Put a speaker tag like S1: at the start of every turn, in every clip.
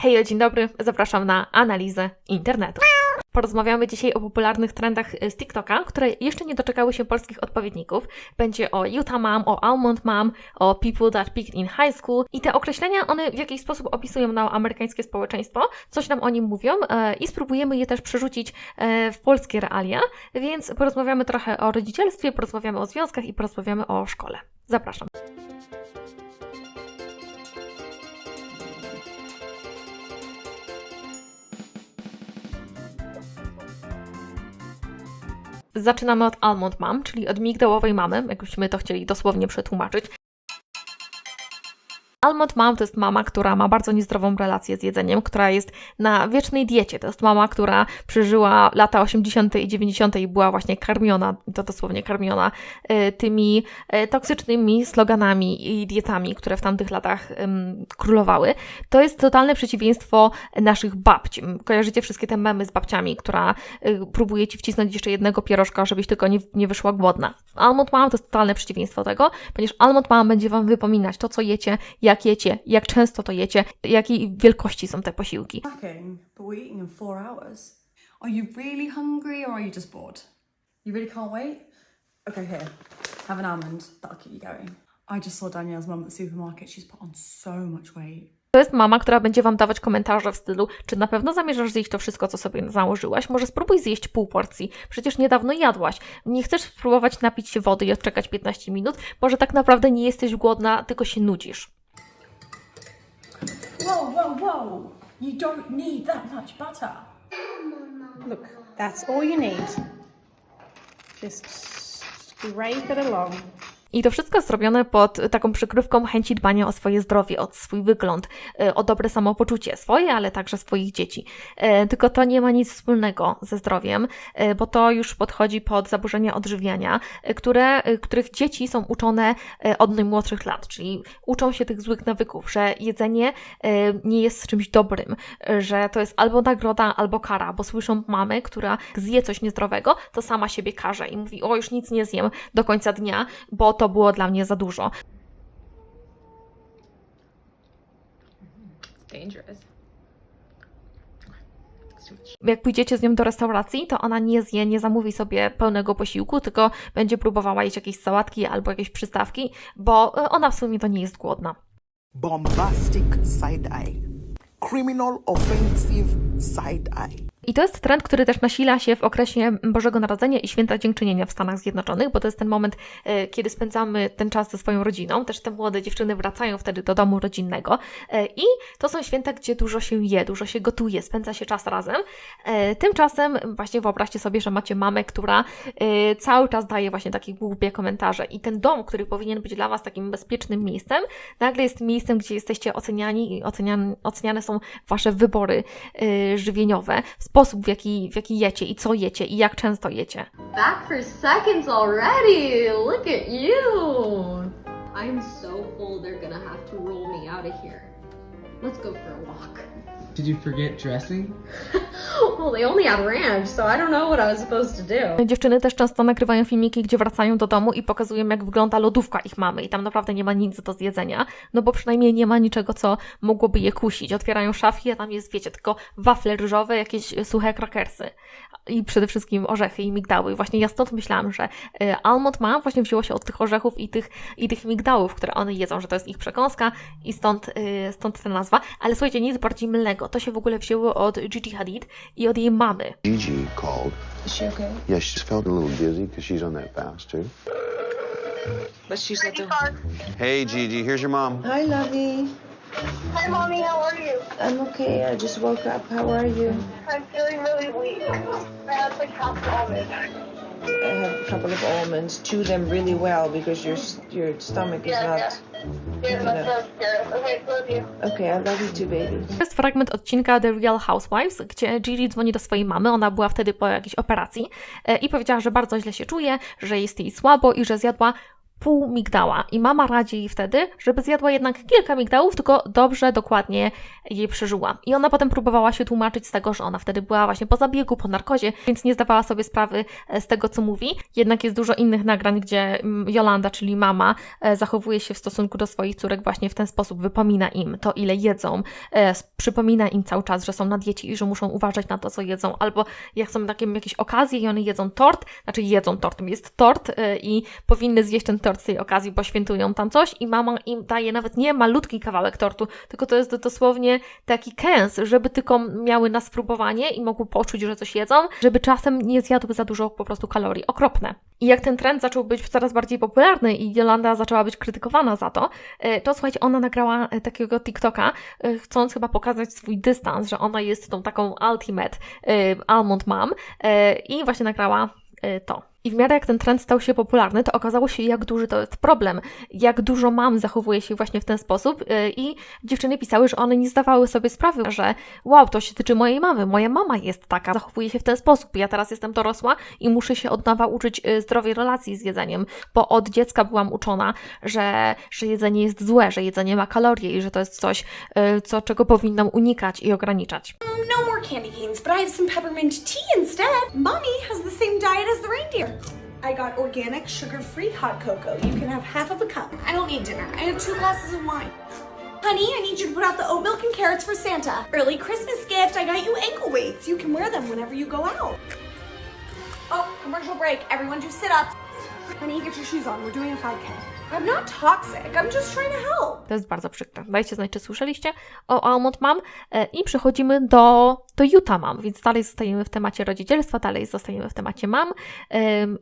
S1: Hej, dzień dobry, zapraszam na analizę internetu. Porozmawiamy dzisiaj o popularnych trendach z TikToka, które jeszcze nie doczekały się polskich odpowiedników. Będzie o Utah Mom, o Almond Mom, o People That Peaked in High School i te określenia, one w jakiś sposób opisują nam amerykańskie społeczeństwo, coś nam o nim mówią e, i spróbujemy je też przerzucić e, w polskie realia, więc porozmawiamy trochę o rodzicielstwie, porozmawiamy o związkach i porozmawiamy o szkole. Zapraszam. Zaczynamy od Almond Mom, czyli od migdałowej mamy, jakbyśmy to chcieli dosłownie przetłumaczyć. Almond Mom to jest mama, która ma bardzo niezdrową relację z jedzeniem, która jest na wiecznej diecie. To jest mama, która przeżyła lata 80. i 90. i była właśnie karmiona, to dosłownie karmiona, y, tymi y, toksycznymi sloganami i dietami, które w tamtych latach ym, królowały. To jest totalne przeciwieństwo naszych babci. Kojarzycie wszystkie te memy z babciami, która y, próbuje ci wcisnąć jeszcze jednego pierożka, żebyś tylko nie, nie wyszła głodna. Almond Mom to jest totalne przeciwieństwo tego, ponieważ Almond Mom będzie Wam wypominać to, co jecie, jak jecie, jak często to jecie, jakiej wielkości są te posiłki.
S2: Are you really hungry or are you just bored? You really can't wait? Okay, here. Have an almond. That'll keep you going. I just saw Danielle's mum at the supermarket. She's put on so much weight.
S1: To jest mama, która będzie Wam dawać komentarze w stylu, czy na pewno zamierzasz zjeść to wszystko, co sobie założyłaś? Może spróbuj zjeść pół porcji. Przecież niedawno jadłaś. Nie chcesz spróbować napić się wody i odczekać 15 minut? Może tak naprawdę nie jesteś głodna, tylko się nudzisz.
S2: You don't need that much butter.
S3: Look, that's all you need. Just scrape it along.
S1: I to wszystko zrobione pod taką przykrywką chęci dbania o swoje zdrowie, o swój wygląd, y, o dobre samopoczucie swoje, ale także swoich dzieci. E, Tylko to nie ma nic wspólnego ze zdrowiem, e, bo to już podchodzi pod zaburzenia odżywiania, e, które, e, których dzieci są uczone e, od najmłodszych lat, czyli uczą się tych złych nawyków, że jedzenie e, nie jest czymś dobrym, e, że to jest albo nagroda, albo kara, bo słyszą mamy, która zje coś niezdrowego, to sama siebie karze i mówi, o już nic nie zjem do końca dnia, bo to było dla mnie za dużo.
S3: Dangerous.
S1: Jak pójdziecie z nią do restauracji, to ona nie zje, nie zamówi sobie pełnego posiłku, tylko będzie próbowała jeść jakieś sałatki albo jakieś przystawki, bo y, ona w sumie to nie jest głodna.
S4: bombastic side eye, criminal offensive side eye.
S1: I to jest trend, który też nasila się w okresie Bożego Narodzenia i Święta Dziękczynienia w Stanach Zjednoczonych, bo to jest ten moment, e, kiedy spędzamy ten czas ze swoją rodziną. Też te młode dziewczyny wracają wtedy do domu rodzinnego. E, I to są święta, gdzie dużo się je, dużo się gotuje, spędza się czas razem. E, Tymczasem właśnie wyobraźcie sobie, że macie mamę, która cały czas daje właśnie takie głupie komentarze. I ten dom, który powinien być dla Was takim bezpiecznym miejscem, nagle jest miejscem, gdzie jesteście oceniani i oceniane, są Wasze wybory żywieniowe, sposób, w jaki, w jaki jecie i co jecie i jak często jecie.
S5: Back for seconds already. Look at you. I'm so full, they're gonna have to roll me out of here. Let's go for a walk.
S6: Did you forget dressing?
S5: well, they only had ranch, so I don't know what I was supposed to do.
S1: Dziewczyny też często nagrywają filmiki, gdzie wracają do domu i pokazują, jak wygląda lodówka ich mamy i tam naprawdę nie ma nic do zjedzenia, no bo przynajmniej nie ma niczego, co mogłoby je kusić. Otwierają szafki, a tam jest, wiecie, tylko wafle ryżowe, jakieś suche krakersy i przede wszystkim orzechy i migdały. I właśnie ja stąd myślałam, że y, Almond ma właśnie wzięło się od tych orzechów i tych, i tych migdałów, które one jedzą, że to jest ich przekąska i stąd, y, stąd ta nazwa. Ale słuchajcie, nic bardziej mylnego. To się w ogóle wzięło od Gigi Hadid i od jej mamy.
S7: Gigi called.
S3: Is she okay?
S7: Yeah, she felt a little dizzy because she's on that fast too.
S3: But she's at the.
S7: Hey, Gigi, here's your mom.
S3: Hi, lovey.
S8: Hi, mommy. How are you?
S3: I'm okay. I just woke up. How are you?
S8: I'm feeling really weak. I have like half an almond.
S3: I have a couple of almonds. Chew them really well because your your stomach is
S8: Yeah,
S3: not.
S8: Yeah, that sounds good. Okay, love you.
S3: Okay, I love you too, baby.
S1: To jest fragment odcinka The Real Housewives, gdzie Gigi dzwoni do swojej mamy, ona była wtedy po jakiejś operacji e, i powiedziała, że bardzo źle się czuje, że jest jej słabo i że zjadła pół migdała i mama radzi jej wtedy, żeby zjadła jednak kilka migdałów, tylko dobrze, dokładnie jej przeżyła. I ona potem próbowała się tłumaczyć z tego, że ona wtedy była właśnie po zabiegu, po narkozie, więc nie zdawała sobie sprawy e, z tego, co mówi. Jednak jest dużo innych nagrań, gdzie mm, Jolanda, czyli mama, e, zachowuje się w stosunku do swoich córek właśnie w ten sposób, wypomina im to, ile jedzą, e, przypomina im cały czas, że są na diecie i że muszą uważać na to, co jedzą, albo jak są takie jakieś okazje i one jedzą tort, znaczy jedzą tort, jest tort i powinny zjeść ten tort z tej okazji, bo świętują tam coś i mama im daje nawet nie malutki kawałek tortu, tylko to jest dosłownie taki kęs, żeby tylko miały na spróbowanie i mogły poczuć, że coś jedzą, żeby czasem nie zjadły za dużo po prostu kalorii. Okropne. I jak ten trend zaczął być coraz bardziej popularny i Jolanda zaczęła być krytykowana za to, e, to słuchajcie, ona nagrała e, takiego TikToka, e, chcąc chyba pokazać swój dystans, że ona jest tą taką ultimate almond mom i właśnie nagrała to. I w miarę jak ten trend stał się popularny, to okazało się, jak duży to jest problem, jak dużo mam zachowuje się właśnie w ten sposób yy, i dziewczyny pisały, że one nie zdawały sobie sprawy, że wow, to się tyczy mojej mamy, moja mama jest taka, zachowuje się w ten sposób, ja teraz jestem dorosła i muszę się od nowa uczyć yy, zdrowej relacji z jedzeniem, bo od dziecka byłam uczona, że, że jedzenie jest złe, że jedzenie ma kalorie i że to jest coś, yy, co, czego powinnam unikać i ograniczać.
S9: No more candy canes, but I have some peppermint tea instead. Mommy has the same diet as the reindeer. I got organic, sugar-free hot cocoa. You can have half of a cup. I don't need dinner. I have two glasses of wine. Honey, I need you to put out the oat milk and carrots for Santa. Early Christmas gift. I got you ankle weights. You can wear them whenever you go out. Oh, commercial break. Everyone do sit-ups. Honey, get your shoes on. We're doing a 5K. I'm not toxic. I'm just trying to help.
S1: To jest bardzo przykre. Dajcie znać, czy słyszeliście o Almond Mom. E, I przechodzimy do, do Utah Mom, więc dalej zostajemy w temacie rodzicielstwa, dalej zostajemy w temacie mam.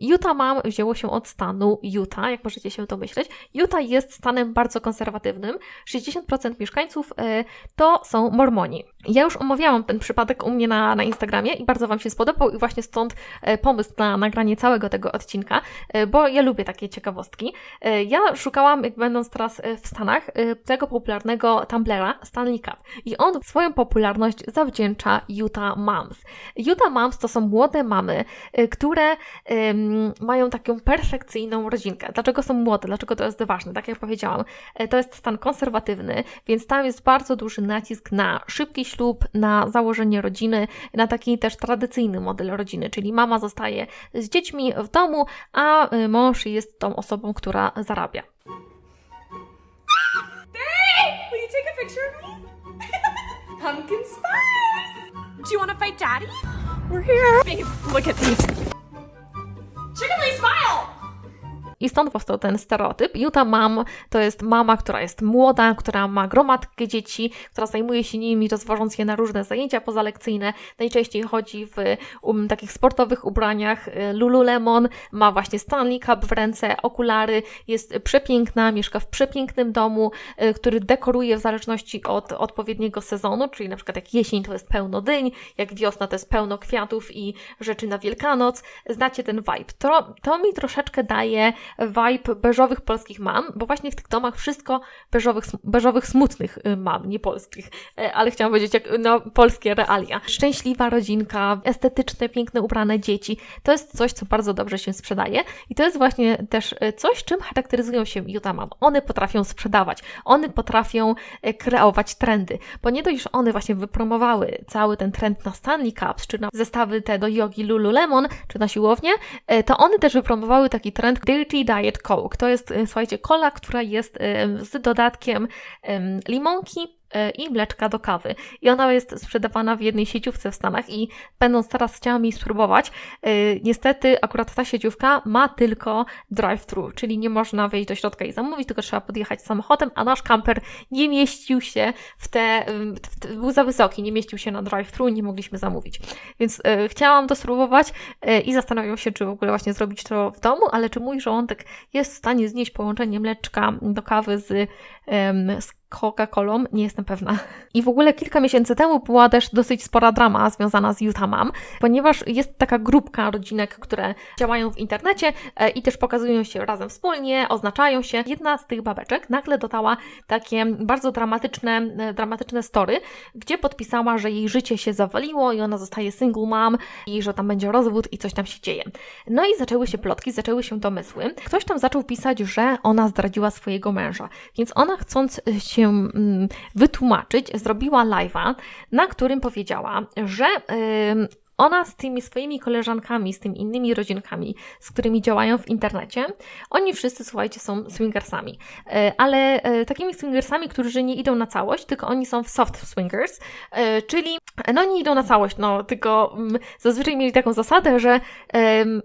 S1: Utah Mom wzięło się od stanu Utah, jak możecie się domyśleć. Utah jest stanem bardzo konserwatywnym. 60% mieszkańców e, to są mormoni. Ja już omawiałam ten przypadek u mnie na, na Instagramie i bardzo Wam się spodobał i właśnie stąd e, pomysł na nagranie całego tego odcinka, e, bo ja lubię takie ciekawostki. E, Ja szukałam, jak będąc teraz w Stanach, tego popularnego Tumblera Stanley Cup. I on swoją popularność zawdzięcza Utah Moms. Utah Moms to są młode mamy, które em, mają taką perfekcyjną rodzinkę. Dlaczego są młode? Dlaczego to jest ważne? Tak jak powiedziałam, to jest stan konserwatywny, więc tam jest bardzo duży nacisk na szybki ślub, na założenie rodziny, na taki też tradycyjny model rodziny, czyli mama zostaje z dziećmi w domu, a y, mąż jest tą osobą, która zarabia.
S9: Pumpkin spice! Do you want to fight daddy? We're here. Babe, look at these. Chicken smile!
S1: I stąd powstał ten stereotyp. Utah Mom to jest mama, która jest młoda, która ma gromadkę dzieci, która zajmuje się nimi, rozwożąc je na różne zajęcia pozalekcyjne. Najczęściej chodzi w um, takich sportowych ubraniach. Y, Lululemon ma właśnie Stanley Cup w ręce, okulary, jest przepiękna, mieszka w przepięknym domu, y, który dekoruje w zależności od odpowiedniego sezonu, czyli na przykład jak jesień to jest pełno dyń, jak wiosna to jest pełno kwiatów i rzeczy na Wielkanoc. Znacie ten vibe. To, to mi troszeczkę daje vibe beżowych polskich mam, bo właśnie w tych domach wszystko beżowych, beżowych smutnych y, mam, nie polskich, E, ale chciałam powiedzieć, jak no, polskie realia. Szczęśliwa rodzinka, estetyczne, piękne, ubrane dzieci, to jest coś, co bardzo dobrze się sprzedaje i to jest właśnie też e, coś, czym charakteryzują się Utah Mom. One potrafią sprzedawać, one potrafią e, kreować trendy, bo nie dość, że one właśnie wypromowały cały ten trend na Stanley Cups, czy na zestawy te do jogi Lululemon, czy na siłownię, to one też wypromowały taki trend Dirty Diet Coke. To jest, e, słuchajcie, kola, która jest e, z dodatkiem em, limonki, i mleczka do kawy. I ona jest sprzedawana w jednej sieciówce w Stanach i będąc teraz chciałam jej spróbować, e, niestety akurat ta sieciówka ma tylko drive-thru, czyli nie można wejść do środka i zamówić, tylko trzeba podjechać samochodem, a nasz kamper nie mieścił się w te, w te był za wysoki, nie mieścił się na drive-thru, nie mogliśmy zamówić. Więc e, chciałam to spróbować e, i zastanawiam się, czy w ogóle właśnie zrobić to w domu, ale czy mój żołądek jest w stanie znieść połączenie mleczka do kawy z, z Coca-Colą, nie jestem pewna. I w ogóle kilka miesięcy temu była też dosyć spora drama związana z Utah Mom, ponieważ jest taka grupka rodzinek, które działają w internecie e, i też pokazują się razem wspólnie, oznaczają się. Jedna z tych babeczek nagle dodała takie bardzo dramatyczne, e, dramatyczne story, gdzie podpisała, że jej życie się zawaliło i ona zostaje single mom i że tam będzie rozwód i coś tam się dzieje. No i zaczęły się plotki, zaczęły się domysły. Ktoś tam zaczął pisać, że ona zdradziła swojego męża, więc ona chcąc e, się mm, wytłumaczyć, zrobiła live'a, na którym powiedziała, że ona z tymi swoimi koleżankami, z tymi innymi rodzinkami, z którymi działają w internecie, oni wszyscy, słuchajcie, są swingersami. E, Ale e, takimi swingersami, którzy nie idą na całość, tylko oni są w soft swingers, e, czyli no nie idą na całość, no tylko mm, zazwyczaj mieli taką zasadę, że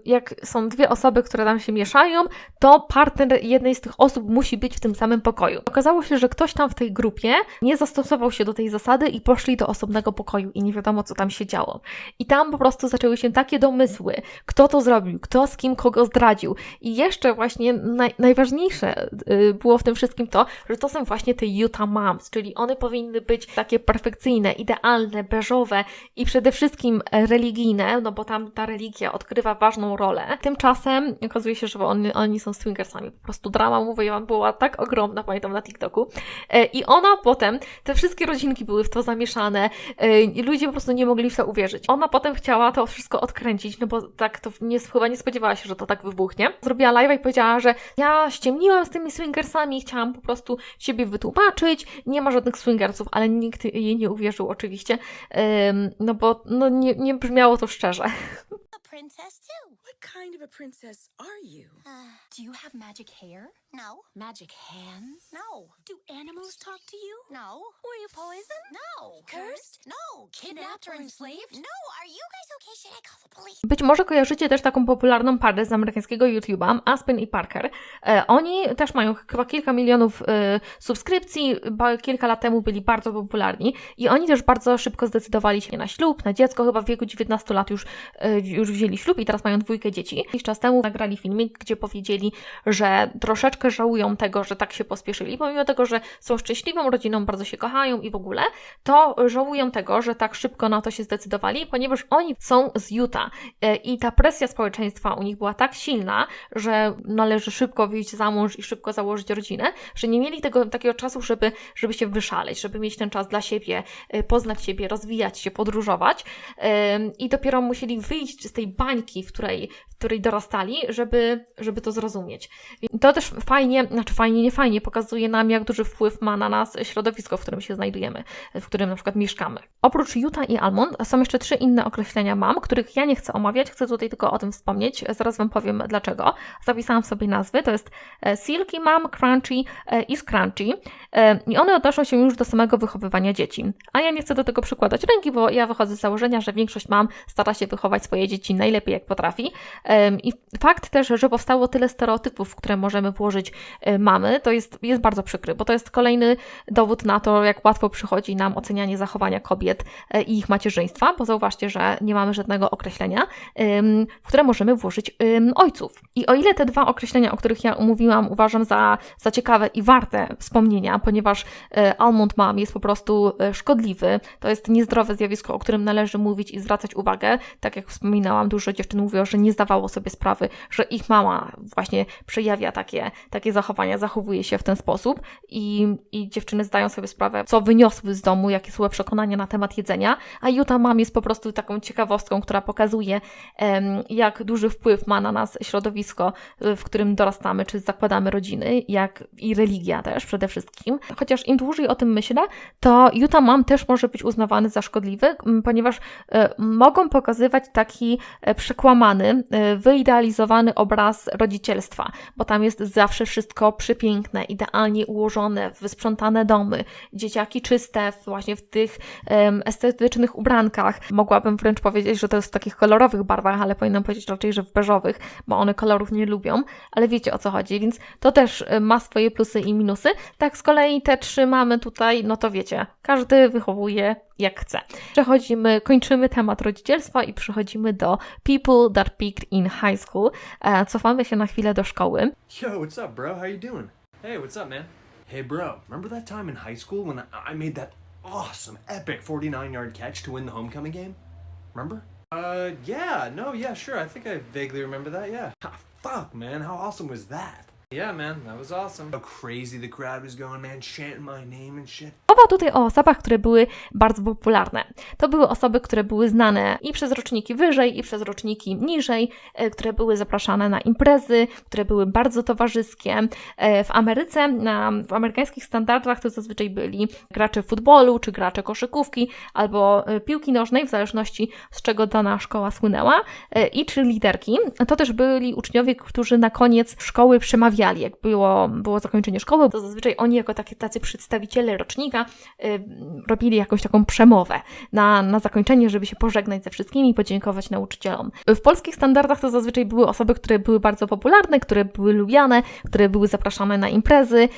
S1: jak są dwie osoby, które tam się mieszają, to partner jednej z tych osób musi być w tym samym pokoju. Okazało się, że ktoś tam w tej grupie nie zastosował się do tej zasady i poszli do osobnego pokoju i nie wiadomo, co tam się działo. I tam po prostu zaczęły się takie domysły, kto to zrobił, kto z kim kogo zdradził. I jeszcze właśnie naj, najważniejsze y, było w tym wszystkim to, że to są właśnie te Utah Moms, czyli one powinny być takie perfekcyjne, idealne, beżowe i przede wszystkim e, religijne, no bo tam ta religia odgrywa ważną rolę. Tymczasem okazuje się, że oni, oni są swingersami. Po prostu drama, mówię wam, była tak ogromna, pamiętam na TikToku. E, I ona potem, te wszystkie rodzinki były w to zamieszane e, ludzie po prostu nie mogli w to uwierzyć. Ona potem chciała to wszystko odkręcić, no bo tak to nie, chyba nie spodziewała się, że to tak wybuchnie. Zrobiła live i powiedziała, że ja ściemniłam z tymi swingersami, chciałam po prostu siebie wytłumaczyć, nie ma żadnych swingersów, ale nikt jej nie uwierzył oczywiście, no bo no, nie, nie brzmiało to szczerze.
S9: Princess too.
S10: What kind of a princess are you?
S9: Do you have magic hair? No.
S10: Magic hands?
S9: No.
S10: Do animals talk to you?
S9: No.
S10: Were you poisoned?
S9: No.
S10: Cursed?
S9: No.
S10: Kidnapped or enslaved?
S9: No. Are you guys okay? Should I call the police?
S1: Być może kojarzycie też taką popularną parę z amerykańskiego YouTube'a, Aspen i Parker. E, oni też mają chyba kilka milionów e, subskrypcji, ba, kilka lat temu byli bardzo popularni i oni też bardzo szybko zdecydowali się na ślub, na dziecko, chyba w wieku 19 lat już, e, już wzięli ślub i teraz mają dwójkę dzieci. Jakiś czas temu nagrali filmik, gdzie powiedzieli, że troszeczkę żałują tego, że tak się pospieszyli, pomimo tego, że są szczęśliwą rodziną, bardzo się kochają i w ogóle, to żałują tego, że tak szybko na to się zdecydowali, ponieważ oni są z Utah. E, i ta presja społeczeństwa u nich była tak silna, że należy szybko wyjść za mąż i szybko założyć rodzinę, że nie mieli tego takiego czasu, żeby, żeby się wyszaleć, żeby mieć ten czas dla siebie, e, poznać siebie, rozwijać się, podróżować. Ym, i dopiero musieli wyjść z tej bańki, w której, w której dorastali, żeby, żeby to zrozumieć. To też fajnie, znaczy fajnie, nie fajnie, pokazuje nam, jak duży wpływ ma na nas środowisko, w którym się znajdujemy, w którym na przykład mieszkamy. Oprócz Utah i Almond są jeszcze trzy inne określenia mam, których ja nie chcę omawiać, chcę tutaj tylko o tym wspomnieć, zaraz Wam powiem dlaczego. Zapisałam sobie nazwy, to jest e, Silky Mom, Crunchy e, i Scrunchy E, i one odnoszą się już do samego wychowywania dzieci. A ja nie chcę do tego przykładać ręki, bo ja wychodzę z założenia, że większość mam stara się wychować swoje dzieci najlepiej jak potrafi. I fakt też, że powstało tyle stereotypów, które możemy włożyć e, mamy, to jest, jest bardzo przykry, bo to jest kolejny dowód na to, jak łatwo przychodzi nam ocenianie zachowania kobiet e, i ich macierzyństwa, bo zauważcie, że nie mamy żadnego określenia, w które możemy włożyć ojców. I o ile te dwa określenia, o których ja umówiłam, uważam za, za ciekawe i warte wspomnienia, ponieważ e, almond mom jest po prostu szkodliwy, to jest niezdrowe zjawisko, o którym należy mówić i zwracać uwagę. Tak jak wspominałam, dużo dziewczyn mówiło, że nie zdawało sobie sprawy, że ich mama właśnie przejawia takie, takie zachowania, zachowuje się w ten sposób i, i dziewczyny zdają sobie sprawę, co wyniosły z domu, jakie są przekonania na temat jedzenia, a Utah Mom jest po prostu taką ciekawostką, która pokazuje, jak duży wpływ ma na nas środowisko, w którym dorastamy, czy zakładamy rodziny, jak i religia też przede wszystkim. Chociaż im dłużej o tym myślę, to Utah Mom też może być uznawany za szkodliwy, ponieważ e, mogą pokazywać taki e, przekłamany, wyidealizowany obraz rodzicielstwa, bo tam jest zawsze wszystko przepiękne, idealnie ułożone, wysprzątane domy, dzieciaki czyste, właśnie w tych em, estetycznych ubrankach. Mogłabym wręcz powiedzieć, że to jest w takich kolorowych barwach, ale powinnam powiedzieć raczej, że w beżowych, bo one kolorów nie lubią, ale wiecie o co chodzi, więc to też e, ma swoje plusy i minusy. Tak z kolei te trzy mamy tutaj, no to wiecie, każdy wychowuje jak chce. Przechodzimy, kończymy temat rodzicielstwa i przechodzimy do People That Peaked in High School. E, cofamy się na chwilę do szkoły.
S11: Yo, what's up, bro? How you doing?
S6: Hey, what's up, man?
S11: Hey, bro, remember that time in high school when I I made that awesome, epic 49 yard catch to win the homecoming game? Remember? Uh, yeah, no, yeah, sure. I think I vaguely remember that, yeah. Ah, fuck, man, how awesome was that? Yeah, man, that was awesome. How crazy the crowd was going, man, chanting my name and shit.
S1: Mowa tutaj o osobach, które były bardzo popularne. To były osoby, które były znane i przez roczniki wyżej, i przez roczniki niżej, e, które były zapraszane na imprezy, które były bardzo towarzyskie. E, W Ameryce, na, w amerykańskich standardach to zazwyczaj byli gracze futbolu, czy gracze koszykówki, albo e, piłki nożnej, w zależności z czego dana szkoła słynęła, i czy liderki. To też byli uczniowie, którzy na koniec szkoły przemawiali. Jak było, było zakończenie szkoły, to zazwyczaj oni jako takie, tacy przedstawiciele rocznika y, robili jakąś taką przemowę na, na zakończenie, żeby się pożegnać ze wszystkimi podziękować nauczycielom. W polskich standardach to zazwyczaj były osoby, które były bardzo popularne, które były lubiane, które były zapraszane na imprezy,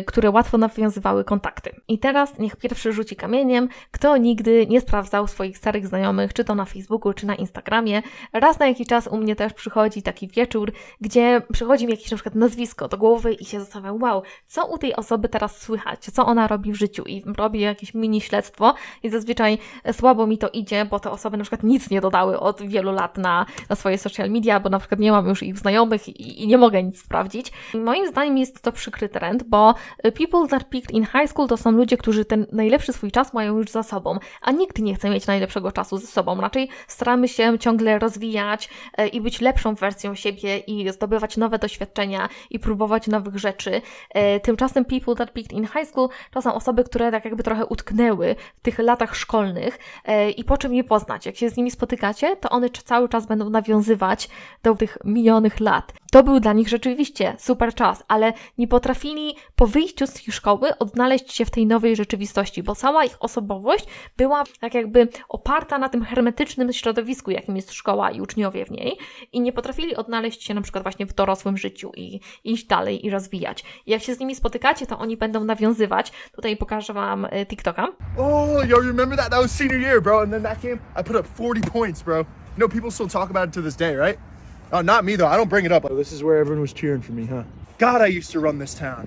S1: y, które łatwo nawiązywały kontakty. I teraz niech pierwszy rzuci kamieniem, kto nigdy nie sprawdzał swoich starych znajomych, czy to na Facebooku, czy na Instagramie. Raz na jakiś czas u mnie też przychodzi taki wieczór, gdzie przychodzi mi jakieś na przykład nazwisko do głowy i się zastanawiam, wow, co u tej osoby teraz słychać, co ona robi w życiu i robię jakieś mini śledztwo i zazwyczaj słabo mi to idzie, bo te osoby na przykład nic nie dodały od wielu lat na, na swoje social media, bo na przykład nie mam już ich znajomych i, i nie mogę nic sprawdzić. I moim zdaniem jest to przykry trend, bo people that peaked in high school to są ludzie, którzy ten najlepszy swój czas mają już za sobą, a nikt nie chce mieć najlepszego czasu ze sobą. Raczej staramy się ciągle rozwijać e, i być lepszą wersją siebie i zdobywać nowe doświadczenia i próbować nowych rzeczy. E, Tymczasem people that peaked in high school to są osoby, które tak jakby trochę utknęły w tych latach szkolnych e, i po czym je poznać. Jak się z nimi spotykacie, to one cały czas będą nawiązywać do tych minionych lat. To był dla nich rzeczywiście super czas, ale nie potrafili po wyjściu z tej szkoły odnaleźć się w tej nowej rzeczywistości, bo cała ich osobowość była tak jakby oparta na tym hermetycznym środowisku, jakim jest szkoła i uczniowie w niej i nie potrafili odnaleźć się na przykład właśnie w dorosłym życiu i iść dalej i rozwijać. I jak się z nimi spotykacie, to oni będą nawiązywać. Tutaj pokażę Wam e, TikToka.
S12: Oh, yo, remember that? That was senior year, bro. And then that game, I put up 40 points, bro. You know, people still talk about it to this day, right? Oh, not me, though. I don't bring it up. Oh, this is where everyone was cheering for me, huh? God, I used to run this town.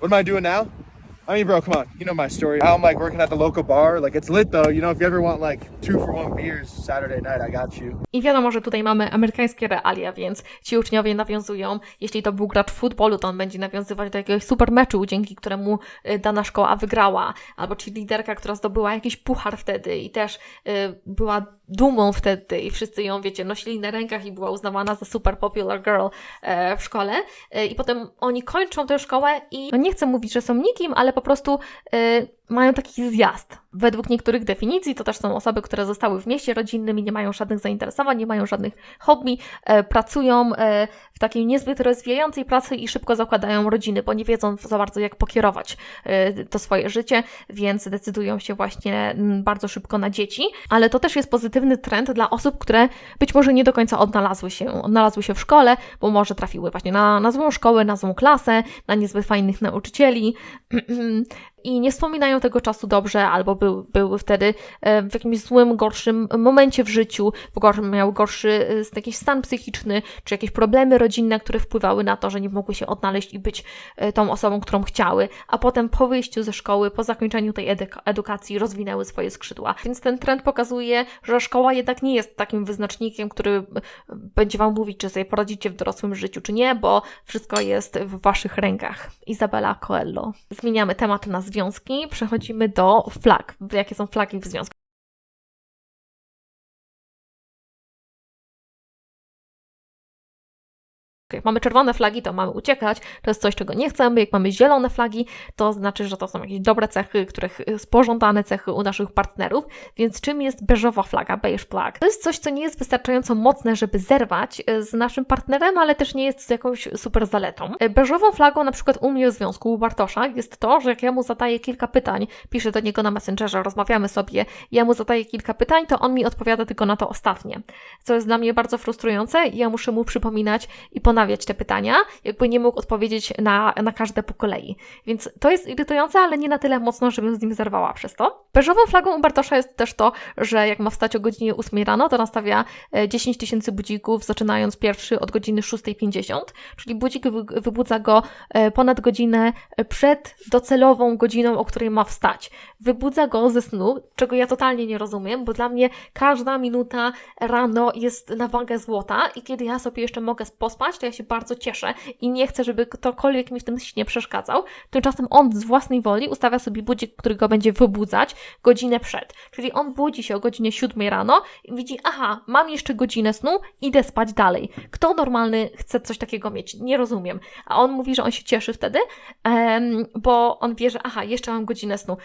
S12: What am I doing now? I mean, bro, come on. You know my story. I'm like working at the local bar. Like, it's lit, though. You know, if you ever want like two for one beers Saturday night, I got you.
S1: I wiadomo, że tutaj mamy amerykańskie realia, więc ci uczniowie nawiązują. Jeśli to był gracz futbolu, to on będzie nawiązywać do jakiegoś super meczu, dzięki któremu y, dana szkoła wygrała. Albo ci liderka, która zdobyła jakiś puchar wtedy i też y, była dumą wtedy i wszyscy ją, wiecie, nosili na rękach i była uznawana za super popular girl e, w szkole. E, I potem oni kończą tę szkołę i no nie chcę mówić, że są nikim, ale po prostu e, mają taki zjazd. Według niektórych definicji to też są osoby, które zostały w mieście rodzinnym i nie mają żadnych zainteresowań, nie mają żadnych hobby, e, pracują e, w takiej niezbyt rozwijającej pracy i szybko zakładają rodziny, bo nie wiedzą za bardzo jak pokierować e, to swoje życie, więc decydują się właśnie mm, bardzo szybko na dzieci. Ale to też jest pozytywny trend dla osób, które być może nie do końca odnalazły się, odnalazły się w szkole, bo może trafiły właśnie na, na złą szkołę, na złą klasę, na niezbyt fajnych nauczycieli. i nie wspominają tego czasu dobrze, albo był, były wtedy e, w jakimś złym, gorszym momencie w życiu, miały gorszy e, jakiś stan psychiczny, czy jakieś problemy rodzinne, które wpływały na to, że nie mogły się odnaleźć i być e, tą osobą, którą chciały, a potem po wyjściu ze szkoły, po zakończeniu tej edukacji rozwinęły swoje skrzydła. Więc ten trend pokazuje, że szkoła jednak nie jest takim wyznacznikiem, który będzie Wam mówić, czy sobie poradzicie w dorosłym życiu, czy nie, bo wszystko jest w Waszych rękach. Izabela Coelho. Zmieniamy temat na związki, przechodzimy do flag. Jakie są flagi w związku? Jak mamy czerwone flagi, to mamy uciekać, to jest coś, czego nie chcemy. Jak mamy zielone flagi, to znaczy, że to są jakieś dobre cechy, których pożądane cechy u naszych partnerów. Więc czym jest beżowa flaga, beige flag? To jest coś, co nie jest wystarczająco mocne, żeby zerwać e, z naszym partnerem, ale też nie jest jakąś super zaletą. E, Beżową flagą, na przykład u mnie w związku, u Bartosza, jest to, że jak ja mu zadaję kilka pytań, piszę do niego na Messengerze, rozmawiamy sobie, ja mu zadaję kilka pytań, to on mi odpowiada tylko na to ostatnie. Co jest dla mnie bardzo frustrujące i ja muszę mu przypominać i ponawiać stawiać te pytania, jakby nie mógł odpowiedzieć na, na każde po kolei. Więc to jest irytujące, ale nie na tyle mocno, żebym z nim zerwała przez to. Beżową flagą u Bartosza jest też to, że jak ma wstać o godzinie 8 rano, to nastawia e, 10 tysięcy budzików, zaczynając pierwszy od godziny 6.50, czyli budzik wy- wybudza go e, ponad godzinę przed docelową godziną, o której ma wstać. Wybudza go ze snu, czego ja totalnie nie rozumiem, bo dla mnie każda minuta rano jest na wagę złota i kiedy ja sobie jeszcze mogę pospać, to ja się bardzo cieszę i nie chcę, żeby ktokolwiek mi w tym śnie przeszkadzał. Tymczasem on z własnej woli ustawia sobie budzik, który go będzie wybudzać godzinę przed. Czyli on budzi się o godzinie 7 rano i widzi, aha, mam jeszcze godzinę snu, idę spać dalej. Kto normalny chce coś takiego mieć? Nie rozumiem. A on mówi, że on się cieszy wtedy, bo on wie, że aha, jeszcze mam godzinę snu.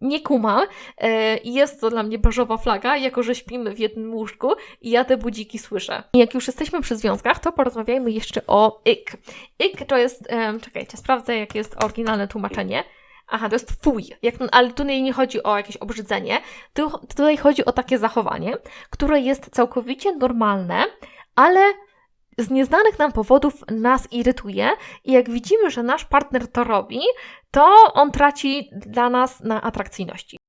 S1: Nie kumam e, i jest to dla mnie beżowa flaga, jako że śpimy w jednym łóżku i ja te budziki słyszę. I jak już jesteśmy przy związkach, to porozmawiajmy jeszcze o ik. Ik to jest, em, czekajcie, sprawdzę jakie jest oryginalne tłumaczenie. Aha, to jest fuj, jak, ale tutaj nie chodzi o jakieś obrzydzenie, tu, tutaj chodzi o takie zachowanie, które jest całkowicie normalne, ale z nieznanych nam powodów nas irytuje i jak widzimy, że nasz partner to robi, to on traci dla nas na atrakcyjności.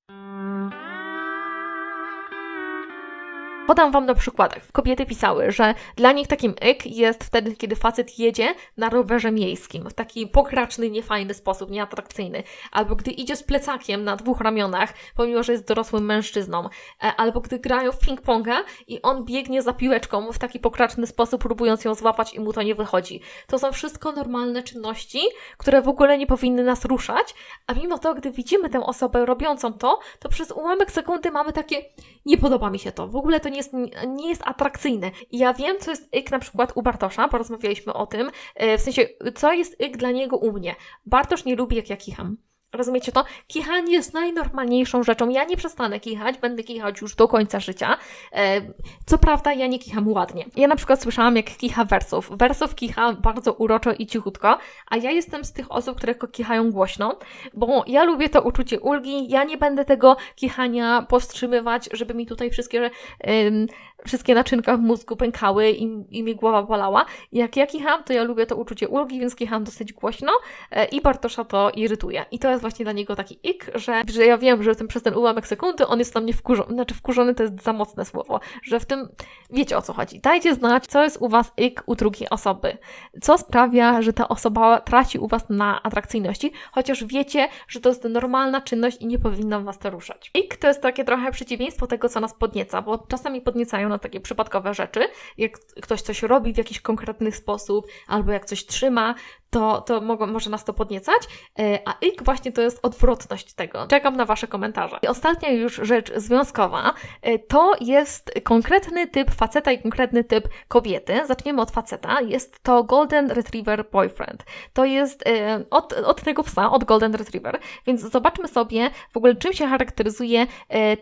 S1: Podam Wam na przykładach. Kobiety pisały, że dla nich takim ik jest wtedy, kiedy facet jedzie na rowerze miejskim w taki pokraczny, niefajny sposób, nieatrakcyjny. Albo gdy idzie z plecakiem na dwóch ramionach, pomimo, że jest dorosłym mężczyzną. E, Albo gdy grają w ping-ponga i on biegnie za piłeczką w taki pokraczny sposób, próbując ją złapać i mu to nie wychodzi. To są wszystko normalne czynności, które w ogóle nie powinny nas ruszać, a mimo to, gdy widzimy tę osobę robiącą to, to przez ułamek sekundy mamy takie nie podoba mi się to, w ogóle to nie jest, nie jest atrakcyjne. Ja wiem, co jest ik na przykład u Bartosza, porozmawialiśmy o tym, e, w sensie, co jest ik dla niego u mnie. Bartosz nie lubi, jak ja kicham. Rozumiecie to? Kichanie jest najnormalniejszą rzeczą. Ja nie przestanę kichać, będę kichać już do końca życia. E, co prawda, ja nie kicham ładnie. Ja na przykład słyszałam, jak kicha wersów. Wersów kicha bardzo uroczo i cichutko, a ja jestem z tych osób, które kichają głośno, bo ja lubię to uczucie ulgi. Ja nie będę tego kichania powstrzymywać, żeby mi tutaj wszystkie, em, wszystkie naczynka w mózgu pękały i, i mi głowa bolała. Jak ja kicham, to ja lubię to uczucie ulgi, więc kicham dosyć głośno e, i Bartosza to irytuje. I to jest właśnie dla niego taki ik, że, że ja wiem, że ten, przez ten ułamek sekundy on jest na mnie wkurzony. Znaczy wkurzony to jest za mocne słowo, że w tym wiecie o co chodzi. Dajcie znać, co jest u Was ik u drugiej osoby. Co sprawia, że ta osoba traci u Was na atrakcyjności, chociaż wiecie, że to jest normalna czynność i nie powinno Was to ruszać. Ik to jest takie trochę przeciwieństwo tego, co nas podnieca, bo czasami podniecają nas takie przypadkowe rzeczy, jak ktoś coś robi w jakiś konkretny sposób, albo jak coś trzyma, to, to mogą, może nas to podniecać, e, a ik właśnie to jest odwrotność tego. Czekam na Wasze komentarze. I ostatnia już rzecz związkowa, e, to jest konkretny typ faceta i konkretny typ kobiety. Zaczniemy od faceta. Jest to Golden Retriever Boyfriend. To jest e, od, od tego psa, od Golden Retriever. Więc zobaczmy sobie w ogóle, czym się charakteryzuje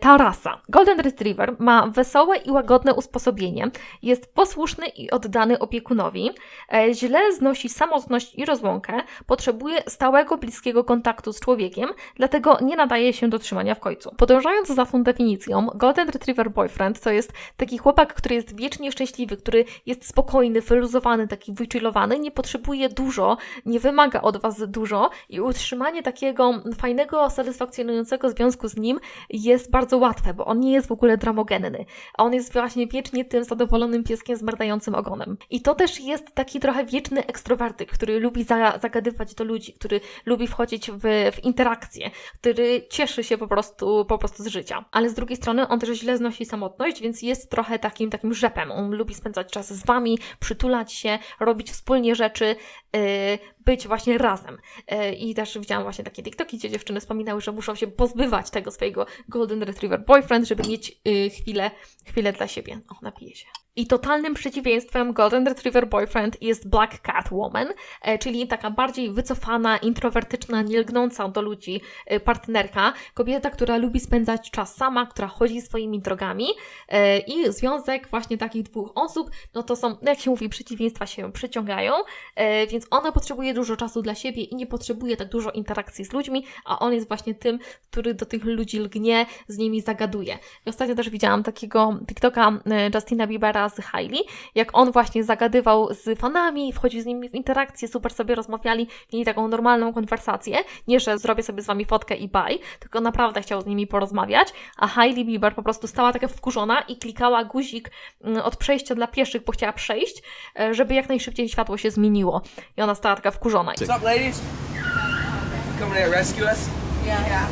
S1: ta rasa. Golden Retriever ma wesołe i łagodne usposobienie, jest posłuszny i oddany opiekunowi, źle znosi samotność i rozłąkę, potrzebuje stałego, bliskiego kontaktu z człowiekiem, dlatego nie nadaje się do trzymania w końcu. Podążając za tą definicją, Golden Retriever Boyfriend to jest taki chłopak, który jest wiecznie szczęśliwy, który jest spokojny, wyluzowany, taki wychillowany, nie potrzebuje dużo, nie wymaga od Was dużo i utrzymanie takiego fajnego, satysfakcjonującego związku z nim jest bardzo łatwe, bo on nie jest w ogóle dramogenny, on jest właśnie wiecznie tym zadowolonym pieskiem z ogonem. I to też jest taki trochę wieczny ekstrowertyk, który lubi za, zagadywać do ludzi, który lubi wchodzić w, w interakcje, który cieszy się po prostu, po prostu z życia. Ale z drugiej strony on też źle znosi samotność, więc jest trochę takim, takim rzepem. On lubi spędzać czas z Wami, przytulać się, robić wspólnie rzeczy, yy, być właśnie razem. Yy, I też widziałam właśnie takie TikToki, gdzie dziewczyny wspominały, że muszą się pozbywać tego swojego Golden Retriever Boyfriend, żeby mieć yy, chwilę, chwilę dla siebie. O, napiję się. I totalnym przeciwieństwem Golden Retriever Boyfriend jest Black Cat Woman, e, czyli taka bardziej wycofana, introwertyczna, nielgnąca do ludzi e, partnerka, kobieta, która lubi spędzać czas sama, która chodzi swoimi drogami. E, i związek właśnie takich dwóch osób, no to są, no jak się mówi, przeciwieństwa się przyciągają, więc ona potrzebuje dużo czasu dla siebie i nie potrzebuje tak dużo interakcji z ludźmi, a on jest właśnie tym, który do tych ludzi lgnie, z nimi zagaduje. I ostatnio też widziałam takiego TikToka Justina Biebera, Z Hailey, jak on właśnie zagadywał z fanami, wchodził z nimi w interakcję, super sobie rozmawiali, mieli taką normalną konwersację, nie, że zrobię sobie z wami fotkę i bye, tylko naprawdę chciał z nimi porozmawiać, a Hailey Bieber po prostu stała taka wkurzona i klikała guzik mm, od przejścia dla pieszych, bo chciała przejść, e, żeby jak najszybciej światło się zmieniło. I ona stała taka wkurzona.
S13: What's up, ladies? Coming to rescue us? Yeah,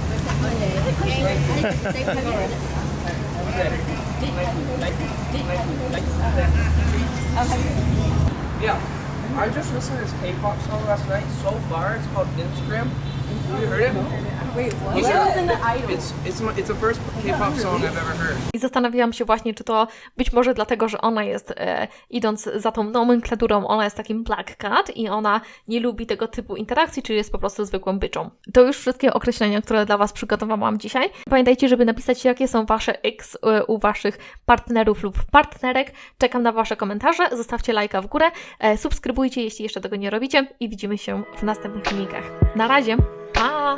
S13: I just listened to this K-pop song last night. So far, it's called Instagram. Have you heard it? Wait, what?
S9: Idol.
S13: It's it's my- it's the first K-pop song I've ever heard.
S1: I zastanawiałam się właśnie, czy to być może dlatego, że ona jest, e, idąc za tą nomenklaturą, ona jest takim black cat i ona nie lubi tego typu interakcji, czy jest po prostu zwykłą byczą. To już wszystkie określenia, które dla Was przygotowałam dzisiaj. Pamiętajcie, żeby napisać, jakie są Wasze X e, u Waszych partnerów lub partnerek. Czekam na Wasze komentarze, zostawcie lajka w górę, e, subskrybujcie, jeśli jeszcze tego nie robicie i widzimy się w następnych filmikach. Na razie, pa!